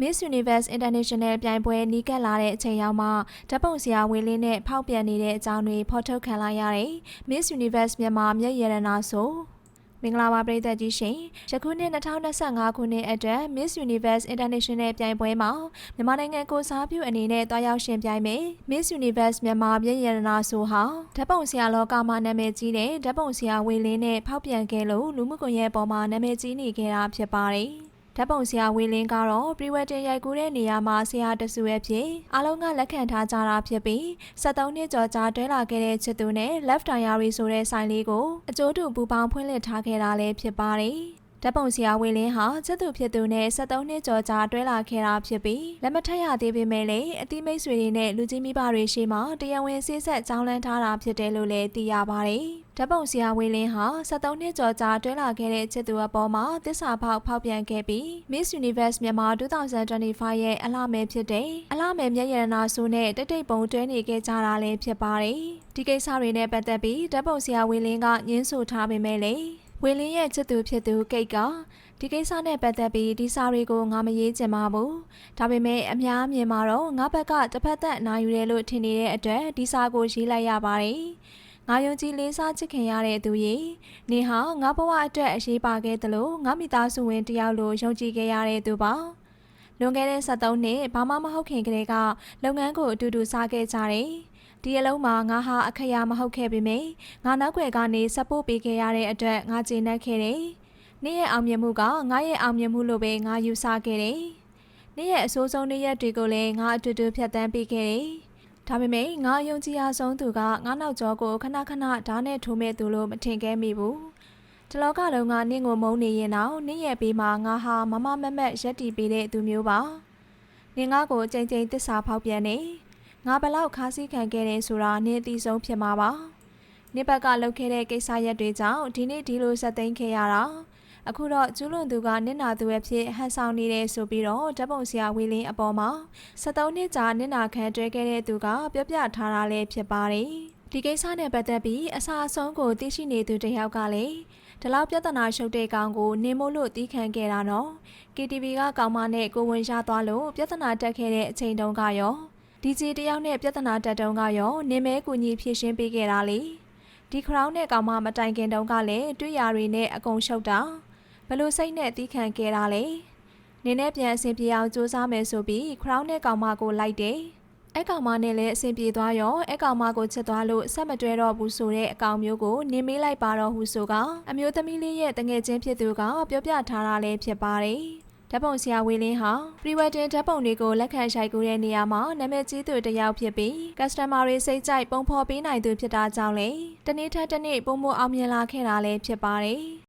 Miss Universe International ပြိုင်ပွဲနီးကပ်လာတဲ့အချိန်ရောက်မှဓာတ်ပုံဆရာဝေလင်းနဲ့ဖောက်ပြန်နေတဲ့အကြောင်းတွေဖော်ထုတ်ခံလိုက်ရတယ်။ Miss Universe မြန်မာမျက်ရတနာဆိုမင်္ဂလာပါပရိသတ်ကြီးရှင်။ယခုနှစ်2025ခုနှစ်အတွက် Miss Universe International ပြိုင်ပွဲမှာမြန်မာနိုင်ငံကိုစားပြုအနေနဲ့တွားရောက်ရှင်ပြိုင်မယ်။ Miss Universe မြန်မာမျက်ရတနာဆိုဟာဓာတ်ပုံဆရာလောကမှာနာမည်ကြီးတဲ့ဓာတ်ပုံဆရာဝေလင်းနဲ့ဖောက်ပြန်ခဲ့လို့လူမှုကွန်ရက်ပေါ်မှာနာမည်ကြီးနေခဲ့တာဖြစ်ပါတယ်။ ဓာတ်ပုံဆရာဝေလင်းကတော့ပရီဝက်တင်ရိုက်ကူးတဲ့နေရာမှာဆရာတဆူရဲ့ဖြစ်အားလုံးကလက်ခံထားကြတာဖြစ်ပြီး73နှစ်ကျော်ကြာတွဲလာခဲ့တဲ့ချစ်သူနဲ့ Left Diary ဆိုတဲ့ဆိုင်လေးကိုအကျိုးတူပူပေါင်းဖွင့်လှစ်ထားခဲ့တာလည်းဖြစ်ပါတယ်။ ဓာတ်ပုံဆရာဝေလင်းဟာချစ်သူဖြစ်သူနဲ့73နှစ်ကျော်ကြာတွဲလာခဲ့တာဖြစ်ပြီးလက်မထက်ရသေးပေမဲ့လည်းအတိမိတ်ဆွေတွေနဲ့လူကြီးမိဘတွေရှိမှတရားဝင်ဆေးဆက်ကြောင်းလန်းထားတာဖြစ်တယ်လို့လည်းသိရပါတယ်။ဓာတ်ပုံဆရာဝေလင်းဟာ73နှစ်ကျော်ကြာတွဲလာခဲ့တဲ့ချစ်သူအပေါ်မှာတစ္ဆာဖောက်ဖောက်ပြန်ခဲ့ပြီး Miss Universe မြန်မာ2025ရဲ့အလှမယ်ဖြစ်တဲ့အလှမယ်မျက်ရတနာဆိုနဲ့တိတ်တိတ်ပုံတွဲနေခဲ့ကြတာလည်းဖြစ်ပါတယ်။ဒီကိစ္စတွေနဲ့ပတ်သက်ပြီးဓာတ်ပုံဆရာဝေလင်းကညင်းဆိုထားပေမဲ့လည်း ဝေလင်းရဲ့ချစ်သူဖြစ်သူကိတ်ကဒီကိစ္စနဲ့ပတ်သက်ပြီးဒီစာတွေကိုငါမရေးချင်ပါဘူး။ဒါပေမဲ့အများအမြင်မှာတော့ငါဘက်ကတစ်ဖက်သက်အနာယူတယ်လို့ထင်နေတဲ့အတွက်ဒီစာကိုရေးလိုက်ရပါတယ်။ငါယုံကြည်လေးစားချစ်ခင်ရတဲ့သူရေနေဟာငါဘဝအတွက်အရေးပါခဲ့တယ်လို့ငါမိသားစုဝင်တယောက်လိုယုံကြည်ခဲ့ရတဲ့သူပါ။လွန်ခဲ့တဲ့73နှစ်ဘာမှမဟုတ်ခင်ကတည်းကလုပ်ငန်းကိုအတူတူစားခဲ့ကြတယ်။ ဒီအလုံးမှာငါဟာအခရာမဟုတ်ခဲ့ပေမယ့်ငါနောက်ွယ်ကနေစပို့ပေးခဲ့ရတဲ့အတွက်ငါကျေနပ်ခဲ့တယ်။နေ့ရဲ့အောင်မြင်မှုကငါရဲ့အောင်မြင်မှုလို့ပဲငါယူဆခဲ့တယ်။နေ့ရဲ့အဆိုးဆုံးနေ့ရက်တွေကိုလည်းငါအတူတူဖြတ်သန်းပေးခဲ့တယ်။ဒါပေမဲ့ငါယုံကြည်အားဆုံးသူကငါနောက်ကျောကိုခဏခဏဓာတ်နဲ့ထိုးမဲ့သူလို့မထင်ခဲ့မိဘူး။ဒီလောကလုံးကနင့်ကိုမုန်းနေရင်တော့နင့်ရဲ့ဘေးမှာငါဟာမမမက်မက်ရက်တီပေးတဲ့သူမျိုးပါ။နင်ငါကိုကြိမ်ကြိမ်တစ္ဆာဖောက်ပြန်နေ ငါဘလောက်ခါးစည်းခံခဲ့တယ်ဆိုတာနင်အသိဆုံးဖြစ်မှာပါ။နင့်ဘက်ကလုပ်ခဲ့တဲ့ကိစ္စရက်တွေကြောင့်ဒီနေ့ဒီလိုဆက်သိမ်းခဲ့ရတာ။အခုတော့ကျူးလွန်သူကနင့်နာသူရဲ့ဖြစ်ဟန်ဆောင်နေတယ်ဆိုပြီးတော့ဓာတ်ပုံဆရာဝေလင်းအပေါ်မှာ73နှစ်ကြာနင့်နာခံတွဲခဲ့တဲ့သူကပြောပြထားတာလည်းဖြစ်ပါတယ်။ဒီကိစ္စနဲ့ပတ်သက်ပြီးအစာအဆုံးကိုသိရှိနေသူတယောက်ကလည်းဒီလောက်ပြဿနာရှုပ်တဲ့ကောင်ကိုနင်းမို့လို့တီးခံခဲ့တာနော် KTV ကကောင်မနဲ့ကိုဝင်ရသွားလို့ပြဿနာတက်ခဲ့တဲ့အချိန်တုန်းကရော DJ တယောက်နဲ့ပြဿနာတက်တုန်းကရောနင်းမဲကူညီဖြည့်ရှင်းပေးခဲ့တာလေဒီခရောင်းနဲ့ကောင်မမတိုင်ခင်တုန်းကလည်းတွေ့ရတွေနဲ့အကုန်ရှုပ်တာဘလို့စိတ်နဲ့တီးခံခဲ့တာလေနင်းနဲ့ပြန်အဆင်ပြေအောင်စူးစမ်းမယ်ဆိုပြီးခရောင်းနဲ့ကောင်မကိုလိုက်တယ်အဲ့ကောင်မနဲ့လည်းအဆင်ပြေသွားရောအဲ့ကောင်မကိုချစ်သွားလို့ဆက်မတွဲတော့ဘူးဆိုတဲ့အကောင်မျိုးကိုနင်းမေးလိုက်ပါတော့ဟုဆိုကအမျိုးသမီးလေးရဲ့တငယ်ချင်းဖြစ်သူကပြောပြထားတာလည်းဖြစ်ပါတယ် ဓာတ်ပုံဆရာဝေလင်းဟာပရီဝက်တင်ဓာတ်ပုံတွေကိုလက်ခံရိုက်ကူးတဲ့နေရာမှာနာမည်ကြီးသူတစ်ယောက်ဖြစ်ပြီး customer တွေစိတ်ကြိုက်ပုံဖော်ပေးနိုင်သူဖြစ်တာကြောင့်လေတနေ့ထက်တနေ့ပုံမအောင်မြင်လာခဲ့တာလည်းဖြစ်ပါတယ်